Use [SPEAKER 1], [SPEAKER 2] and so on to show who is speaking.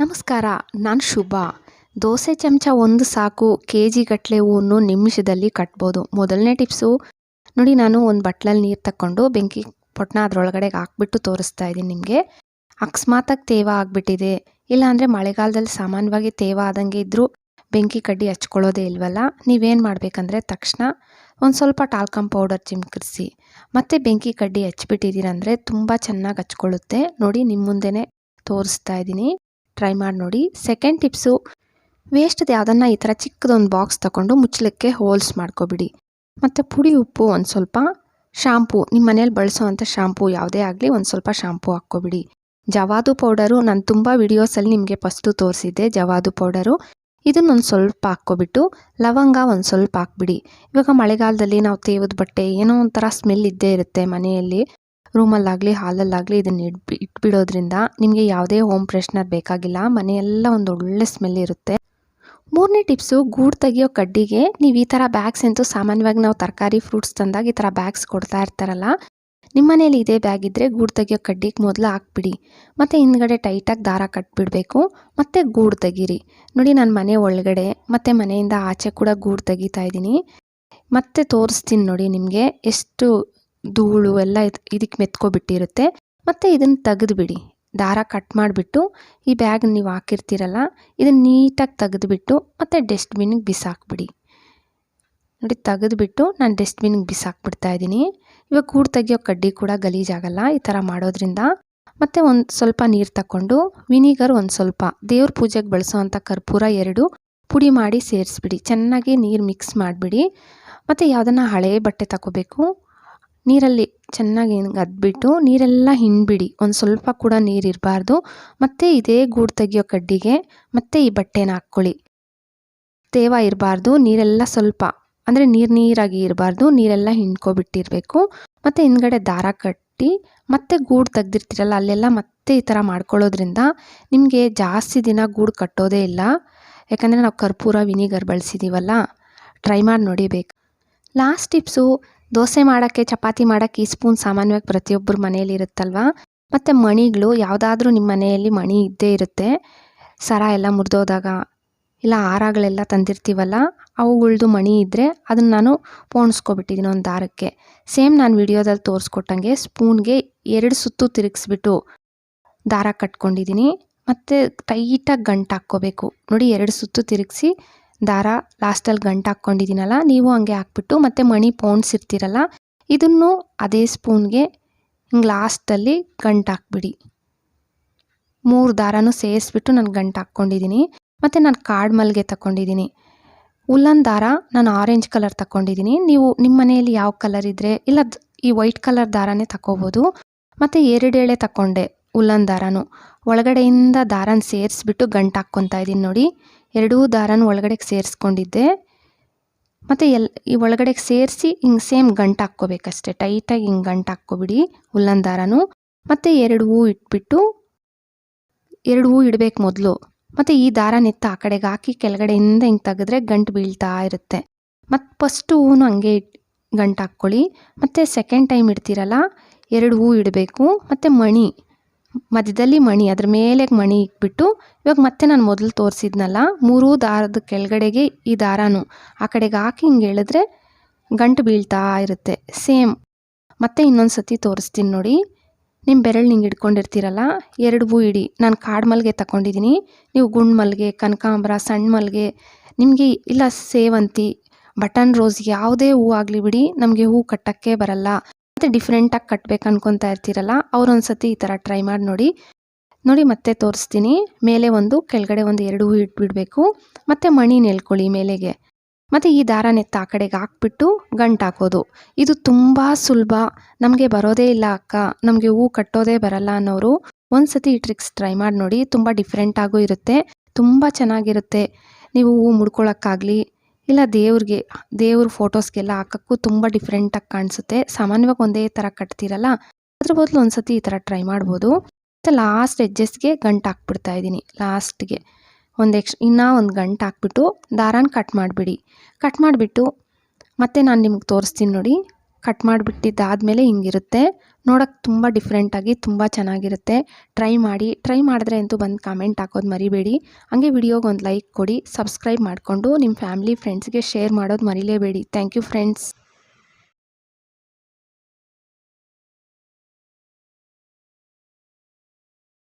[SPEAKER 1] ನಮಸ್ಕಾರ, ನಾನು ಶುಭ. ದೋಸೆ ಚಮಚ ಒಂದು ಸಾಕು ಕೆ ಜಿಗಟ್ಟಲೆ ಹೂವನ್ನು ನಿಮಿಷದಲ್ಲಿ ಕಟ್ಬೋದು. ಮೊದಲನೇ ಟಿಪ್ಸು, ನೋಡಿ ನಾನು ಒಂದು ಬಟ್ಲಲ್ಲಿ ನೀರು ತಕ್ಕೊಂಡು ಬೆಂಕಿ ಪೊಟ್ಟನ ಅದರೊಳಗಡೆ ಹಾಕ್ಬಿಟ್ಟು ತೋರಿಸ್ತಾ ಇದ್ದೀನಿ ನಿಮಗೆ. ಅಕಸ್ಮಾತಾಗಿ ತೇವ ಆಗಿಬಿಟ್ಟಿದೆ. ಇಲ್ಲಾಂದರೆ ಮಳೆಗಾಲದಲ್ಲಿ ಸಾಮಾನ್ಯವಾಗಿ ತೇವ ಆದಂಗೆ ಇದ್ದರೂ ಬೆಂಕಿ ಕಡ್ಡಿ ಹಚ್ಕೊಳ್ಳೋದೇ ಇಲ್ವಲ್ಲ? ನೀವೇನು ಮಾಡಬೇಕಂದ್ರೆ ತಕ್ಷಣ ಒಂದು ಸ್ವಲ್ಪ ಟಾಲ್ಕಮ್ ಪೌಡರ್ ಚಿಮ್ಕರಿಸಿ. ಮತ್ತು ಬೆಂಕಿ ಕಡ್ಡಿ ಹಚ್ಬಿಟ್ಟಿದ್ದೀರಂದರೆ ತುಂಬ ಚೆನ್ನಾಗಿ ಹಚ್ಕೊಳ್ಳುತ್ತೆ. ನೋಡಿ ನಿಮ್ಮ ಮುಂದೆನೇ ತೋರಿಸ್ತಾ ಇದ್ದೀನಿ. ಟ್ರೈ ಮಾಡಿ ನೋಡಿ. ಸೆಕೆಂಡ್ ಟಿಪ್ಸು ವೇಸ್ಟ್ದು ಯಾವುದನ್ನು ಈ ಥರ ಚಿಕ್ಕದೊಂದು ಬಾಕ್ಸ್ ತಗೊಂಡು ಮುಚ್ಚಲಿಕ್ಕೆ ಹೋಲ್ಸ್ ಮಾಡ್ಕೊಬಿಡಿ. ಮತ್ತು ಪುಡಿ ಉಪ್ಪು ಒಂದು ಸ್ವಲ್ಪ ಶಾಂಪೂ ನಿಮ್ಮ ಮನೇಲಿ ಬಳಸೋವಂಥ ಶಾಂಪೂ ಯಾವುದೇ ಆಗಲಿ ಒಂದು ಸ್ವಲ್ಪ ಶಾಂಪೂ ಹಾಕ್ಕೊಬಿಡಿ. ಜವಾದು ಪೌಡರು ನಾನು ತುಂಬ ವಿಡಿಯೋಸಲ್ಲಿ ನಿಮಗೆ ಫಸ್ಟು ತೋರಿಸಿದ್ದೆ ಜವಾದು ಪೌಡರು ಇದನ್ನೊಂದು ಸ್ವಲ್ಪ ಹಾಕ್ಕೊಬಿಟ್ಟು, ಲವಂಗ ಒಂದು ಸ್ವಲ್ಪ ಹಾಕ್ಬಿಡಿ. ಇವಾಗ ಮಳೆಗಾಲದಲ್ಲಿ ನಾವು ತೇವದ ಬಟ್ಟೆ ಏನೋ ಒಂಥರ ಸ್ಮೆಲ್ ಇದ್ದೇ ಇರುತ್ತೆ ಮನೆಯಲ್ಲಿ. ರೂಮಲ್ಲಾಗಲಿ, ಹಾಲಲ್ಲಾಗಲಿ ಇದನ್ನು ಇಟ್ಬಿ ಇಟ್ಬಿಡೋದ್ರಿಂದ ನಿಮಗೆ ಯಾವುದೇ ಹೋಮ್ ಫ್ರೆಶ್ನರ್ ಬೇಕಾಗಿಲ್ಲ, ಮನೆಯೆಲ್ಲ ಒಂದು ಒಳ್ಳೆ ಸ್ಮೆಲ್ ಇರುತ್ತೆ. ಮೂರನೇ ಟಿಪ್ಸು ಗೂಡು ತೆಗಿಯೋ ಕಡ್ಡಿಗೆ ನೀವು ಈ ಥರ ಬ್ಯಾಗ್ಸ್ ಅಂತೂ ಸಾಮಾನ್ಯವಾಗಿ ನಾವು ತರಕಾರಿ ಫ್ರೂಟ್ಸ್ ತಂದಾಗ ಈ ಥರ ಬ್ಯಾಗ್ಸ್ ಕೊಡ್ತಾ ಇರ್ತಾರಲ್ಲ ನಿಮ್ಮ ಮನೇಲಿ ಇದೇ ಬ್ಯಾಗ್ ಇದ್ದರೆ ಗೂಡು ತೆಗಿಯೋ ಕಡ್ಡಿಗೆ ಮೊದಲು ಹಾಕ್ಬಿಡಿ. ಮತ್ತು ಹಿಂದ್ಗಡೆ ಟೈಟಾಗಿ ದಾರ ಕಟ್ಬಿಡಬೇಕು, ಮತ್ತು ಗೂಡು ತೆಗೀರಿ. ನೋಡಿ ನಾನು ಮನೆ ಒಳಗಡೆ, ಮತ್ತು ಮನೆಯಿಂದ ಆಚೆ ಕೂಡ ಗೂಡು ತೆಗಿತಾ ಇದ್ದೀನಿ. ಮತ್ತೆ ತೋರಿಸ್ತೀನಿ ನೋಡಿ ನಿಮಗೆ ಎಷ್ಟು ಧೂಳು ಎಲ್ಲ ಇದಕ್ಕೆ ಮೆತ್ಕೊಬಿಟ್ಟಿರುತ್ತೆ. ಮತ್ತು ಇದನ್ನು ತೆಗೆದುಬಿಡಿ. ದಾರ ಕಟ್ ಮಾಡಿಬಿಟ್ಟು ಈ ಬ್ಯಾಗ್ ನೀವು ಹಾಕಿರ್ತೀರಲ್ಲ ಇದನ್ನು ನೀಟಾಗಿ ತೆಗೆದುಬಿಟ್ಟು ಮತ್ತು ಡಸ್ಟ್ಬಿನ್ನಿಗೆ ಬಿಸಾಕ್ಬಿಡಿ. ನೋಡಿ ತೆಗೆದುಬಿಟ್ಟು ನಾನು ಡಸ್ಟ್ಬಿನ್ಗೆ ಬಿಸಾಕ್ಬಿಡ್ತಾ ಇದ್ದೀನಿ. ಇವಾಗ ಗೂಡು ತೆಗಿಯೋ ಕಡ್ಡಿ ಕೂಡ ಗಲೀಜಾಗಲ್ಲ, ಈ ಥರ ಮಾಡೋದ್ರಿಂದ. ಮತ್ತು ಒಂದು ಸ್ವಲ್ಪ ನೀರು ತಗೊಂಡು ವಿನಿಗರ್ ಒಂದು ಸ್ವಲ್ಪ, ದೇವ್ರ ಪೂಜೆಗೆ ಬಳಸೋವಂಥ ಕರ್ಪೂರ ಎರಡು ಪುಡಿ ಮಾಡಿ ಸೇರಿಸ್ಬಿಡಿ. ಚೆನ್ನಾಗಿ ನೀರು ಮಿಕ್ಸ್ ಮಾಡಿಬಿಡಿ. ಮತ್ತು ಯಾವುದನ್ನು ಹಳೆಯ ಬಟ್ಟೆ ತಗೋಬೇಕು ನೀರಲ್ಲಿ ಚೆನ್ನಾಗಿ ಅದ್ಬಿಟ್ಟು ನೀರೆಲ್ಲ ಹಿಂಡ್ಬಿಡಿ. ಒಂದು ಸ್ವಲ್ಪ ಕೂಡ ನೀರು ಇರಬಾರ್ದು. ಮತ್ತು ಇದೇ ಗೂಡು ತೆಗಿಯೋ ಕಡ್ಡಿಗೆ ಮತ್ತು ಈ ಬಟ್ಟೆನ ಹಾಕ್ಕೊಳ್ಳಿ. ತೇವ ಇರಬಾರ್ದು, ನೀರೆಲ್ಲ ಸ್ವಲ್ಪ. ಅಂದರೆ ನೀರು ನೀರಾಗಿ ಇರಬಾರ್ದು, ನೀರೆಲ್ಲ ಹಿಂಡ್ಕೊಬಿಟ್ಟಿರಬೇಕು. ಮತ್ತು ಹಿಂದ್ಗಡೆ ದಾರ ಕಟ್ಟಿ, ಮತ್ತೆ ಗೂಡು ತೆಗ್ದಿರ್ತೀರಲ್ಲ, ಅಲ್ಲೆಲ್ಲ ಮತ್ತೆ ಈ ಥರ ಮಾಡ್ಕೊಳ್ಳೋದ್ರಿಂದ ನಿಮಗೆ ಜಾಸ್ತಿ ದಿನ ಗೂಡು ಕಟ್ಟೋದೇ ಇಲ್ಲ. ಯಾಕಂದರೆ ನಾವು ಕರ್ಪೂರ, ವಿನಿಗರ್ ಬಳಸಿದ್ದೀವಲ್ಲ ಟ್ರೈ ಮಾಡಿ ನೋಡಿಬೇಕು ಲಾಸ್ಟ್ ಟಿಪ್ಸು ದೋಸೆ ಮಾಡೋಕ್ಕೆ, ಚಪಾತಿ ಮಾಡೋಕ್ಕೆ ಈ ಸ್ಪೂನ್ ಸಾಮಾನ್ಯವಾಗಿ ಪ್ರತಿಯೊಬ್ಬರ ಮನೆಯಲ್ಲಿ ಇರುತ್ತಲ್ವ? ಮತ್ತು ಮಣಿಗಳು ಯಾವುದಾದ್ರೂ ನಿಮ್ಮ ಮನೆಯಲ್ಲಿ ಮಣಿ ಇದ್ದೇ ಇರುತ್ತೆ. ಸರ ಎಲ್ಲ ಮುರಿದೋದಾಗ ಇಲ್ಲ ಹಾರಗಳೆಲ್ಲ ತಂದಿರ್ತೀವಲ್ಲ, ಅವುಗಳ್ದು ಮಣಿ ಇದ್ದರೆ ಅದನ್ನು ನಾನು ಪೋಣಿಸ್ಕೊಬಿಟ್ಟಿದ್ದೀನಿ ಒಂದು ದಾರಕ್ಕೆ. ಸೇಮ್ ನಾನು ವಿಡಿಯೋದಲ್ಲಿ ತೋರಿಸ್ಕೊಟ್ಟಂಗೆ ಸ್ಪೂನ್ಗೆ ಎರಡು ಸುತ್ತು ತಿರುಗಿಸ್ಬಿಟ್ಟು ದಾರ ಕಟ್ಕೊಂಡಿದ್ದೀನಿ ಮತ್ತು ಟೈಟಾಗಿ ಗಂಟು ಹಾಕ್ಕೋಬೇಕು ನೋಡಿ ಎರಡು ಸುತ್ತು ತಿರುಗಿಸಿ ದಾರ ಲಾಸ್ಟಲ್ಲಿ ಗಂಟು ಹಾಕ್ಕೊಂಡಿದ್ದೀನಲ್ಲ, ನೀವು ಹಂಗೆ ಹಾಕ್ಬಿಟ್ಟು ಮತ್ತು ಮಣಿ ಪೌಂಡ್ಸ್ ಇರ್ತೀರಲ್ಲ, ಇದನ್ನು ಅದೇ ಸ್ಪೂನ್ಗೆ ಹಿಂಗೆ ಲಾಸ್ಟಲ್ಲಿ ಗಂಟು ಹಾಕ್ಬಿಡಿ. ಮೂರು ದಾರನೂ ಸೇರಿಸ್ಬಿಟ್ಟು ನಾನು ಗಂಟು ಹಾಕ್ಕೊಂಡಿದ್ದೀನಿ. ಮತ್ತು ನಾನು ಕಾಡು ಮಲ್ಲಿಗೆ ತಗೊಂಡಿದ್ದೀನಿ ಉಲ್ಲನ್ ದಾರ ನಾನು ಆರೆಂಜ್ ಕಲರ್ ತಗೊಂಡಿದ್ದೀನಿ ನೀವು ನಿಮ್ಮ ಮನೆಯಲ್ಲಿ ಯಾವ ಕಲರ್ ಇದ್ದರೆ ಇಲ್ಲ ಈ ವೈಟ್ ಕಲರ್ ದಾರನೇ ತಗೋಬೋದು ಮತ್ತು ಎರಡೇಳೆ ತಗೊಂಡೆ ಉಲ್ಲನ್ ದಾರನೂ. ಒಳಗಡೆಯಿಂದ ದಾರನ ಸೇರಿಸ್ಬಿಟ್ಟು ಗಂಟು ಹಾಕ್ಕೊತಾ ಇದ್ದೀನಿ ನೋಡಿ. ಎರಡೂ ದಾರನ ಒಳಗಡೆಗೆ ಸೇರಿಸ್ಕೊಂಡಿದ್ದೆ. ಮತ್ತು ಎಲ್, ಈ ಒಳಗಡೆಗೆ ಸೇರಿಸಿ ಹಿಂಗೆ ಸೇಮ್ ಗಂಟು ಹಾಕ್ಕೋಬೇಕಷ್ಟೆ. ಟೈಟಾಗಿ ಹಿಂಗೆ ಗಂಟು ಹಾಕ್ಕೊಬಿಡಿ ಉಲ್ಲನ್ ದಾರನೂ. ಮತ್ತು ಎರಡು ಹೂ ಇಟ್ಬಿಟ್ಟು, ಎರಡು ಹೂ ಇಡಬೇಕು ಮೊದಲು. ಮತ್ತು ಈ ದಾರ ನೆತ್ತ ಆ ಕಡೆಗೆ ಹಾಕಿ ಕೆಳಗಡೆಯಿಂದ ಹಿಂಗೆ ತೆಗೆದ್ರೆ ಗಂಟು ಬೀಳ್ತಾ ಇರುತ್ತೆ. ಮತ್ತು ಫಸ್ಟು ಹೂನು ಹಂಗೆ ಗಂಟು ಹಾಕ್ಕೊಳ್ಳಿ. ಮತ್ತು ಸೆಕೆಂಡ್ ಟೈಮ್ ಇಡ್ತೀರಲ್ಲ, ಎರಡು ಹೂ ಇಡಬೇಕು. ಮತ್ತು ಮಣಿ. ಮಧ್ಯದಲ್ಲಿ ಮಣಿ, ಅದ್ರ ಮೇಲೆ ಮಣಿ ಇಟ್ಬಿಟ್ಟು ಇವಾಗ ಮತ್ತೆ ನಾನು ಮೊದಲು ತೋರಿಸಿದ್ನಲ್ಲ, ಮೂರೂ ದಾರದ ಕೆಳಗಡೆಗೆ ಈ ದಾರನೂ, ಆ ಕಡೆಗೆ ಹಾಕಿ ಹಿಂಗೆ ಹೇಳಿದ್ರೆ ಗಂಟು ಬೀಳ್ತಾ ಇರುತ್ತೆ, ಸೇಮ್. ಮತ್ತೆ ಇನ್ನೊಂದು ಸತಿ ತೋರಿಸ್ತೀನಿ ನೋಡಿ ನಿಮ್ಮ ಬೆರಳು ಹಿಂಗೆ ಇಟ್ಕೊಂಡಿರ್ತೀರಲ್ಲ, ಎರಡು ಹೂ ಇಡಿ, ನಾನು ಕಾಡು ಮಲ್ಲಿಗೆ ತಗೊಂಡಿದ್ದೀನಿ ನೀವು ಗುಂಡು ಮಲ್ಲಿಗೆ ಕನಕಾಂಬರ ಸಣ್ಣ ಮಲ್ಲಿಗೆ ನಿಮಗೆ ಇಲ್ಲ ಸೇವಂತಿ, ಬಟನ್ ರೋಸ್ ಯಾವುದೇ ಹೂ ಆಗಲಿ ಬಿಡಿ, ನಮಗೆ ಹೂ ಕಟ್ಟೋಕ್ಕೆ ಬರಲ್ಲ. ಮತ್ತು ಡಿಫ್ರೆಂಟಾಗಿ ಕಟ್ಬೇಕು ಅನ್ಕೊತಾ ಇರ್ತೀರಲ್ಲ ಅವ್ರೊಂದು ಸತಿ ಈ ಥರ ಟ್ರೈ ಮಾಡಿ ನೋಡಿ. ನೋಡಿ ಮತ್ತೆ ತೋರಿಸ್ತೀನಿ. ಮೇಲೆ ಒಂದು, ಕೆಳಗಡೆ ಒಂದು ಎರಡು ಹೂ ಇಟ್ಬಿಡಬೇಕು. ಮತ್ತು ಮಣಿ ನೆಲ್ಕೊಳ್ಳಿ ಮೇಲೆಗೆ. ಮತ್ತು ಈ ದಾರ ನೆತ್ತ ಆ ಕಡೆಗೆ ಹಾಕ್ಬಿಟ್ಟು ಗಂಟು ಹಾಕೋದು. ಇದು ತುಂಬ ಸುಲಭ. ನಮಗೆ ಬರೋದೇ ಇಲ್ಲ ಅಕ್ಕ. ನಮಗೆ ಹೂ ಕಟ್ಟೋದೇ ಬರಲ್ಲ ಅನ್ನೋರು ಒಂದು ಸತಿ ಈ ಟ್ರಿಕ್ಸ್ ಟ್ರೈ ಮಾಡಿ ನೋಡಿ. ತುಂಬ ಡಿಫ್ರೆಂಟಾಗೂ ಇರುತ್ತೆ. ತುಂಬ ಚೆನ್ನಾಗಿರುತ್ತೆ. ನೀವು ಹೂ ಮುಡ್ಕೊಳಕ್ಕಾಗಲಿ. ಇಲ್ಲ, ದೇವ್ರಿಗೆ, ದೇವ್ರ ಫೋಟೋಸ್ಗೆಲ್ಲ ಹಾಕೋಕ್ಕೂ ತುಂಬ ಡಿಫ್ರೆಂಟಾಗಿ ಕಾಣಿಸುತ್ತೆ. ಸಾಮಾನ್ಯವಾಗಿ ಒಂದೇ ಥರ ಕಟ್ತಿರಲ್ಲ, ಅದ್ರ ಬದಲು ಒಂದ್ಸತಿ ಈ ಥರ ಟ್ರೈ ಮಾಡ್ಬೋದು. ಮತ್ತು ಲಾಸ್ಟ್ ಎಡ್ಜಸ್ಗೆ ಗಂಟು ಹಾಕ್ಬಿಡ್ತಾ ಇದ್ದೀನಿ ಲಾಸ್ಟ್ಗೆ ಒಂದು ಎಕ್ಸ್ ಇನ್ನೂ ಒಂದು ಗಂಟು ಹಾಕ್ಬಿಟ್ಟು ದಾರಾನ ಕಟ್ ಮಾಡಿಬಿಡಿ. ಕಟ್ ಮಾಡಿಬಿಟ್ಟು ಮತ್ತೆ ನಾನು ನಿಮ್ಗೆ ತೋರಿಸ್ತೀನಿ ನೋಡಿ. ಕಟ್ ಮಾಡಿಬಿಟ್ಟಿದ್ದಾದಮೇಲೆ ಹಿಂಗಿರುತ್ತೆ. ನೋಡೋಕ್ಕೆ ತುಂಬ ಡಿಫ್ರೆಂಟಾಗಿ ತುಂಬ ಚೆನ್ನಾಗಿರುತ್ತೆ. ಟ್ರೈ ಮಾಡಿ ಟ್ರೈ ಮಾಡಿದ್ರೆ ಅಂತೂ ಬಂದು ಕಾಮೆಂಟ್ ಹಾಕೋದು ಮರಿಬೇಡಿ. ಹಾಗೆ ವಿಡಿಯೋಗೆ ಒಂದು ಲೈಕ್ ಕೊಡಿ ಸಬ್ಸ್ಕ್ರೈಬ್ ಮಾಡಿಕೊಂಡು ನಿಮ್ಮ ಫ್ಯಾಮಿಲಿ ಫ್ರೆಂಡ್ಸ್ಗೆ ಶೇರ್ ಮಾಡೋದು ಮರಿಲೇಬೇಡಿ. Thank you friends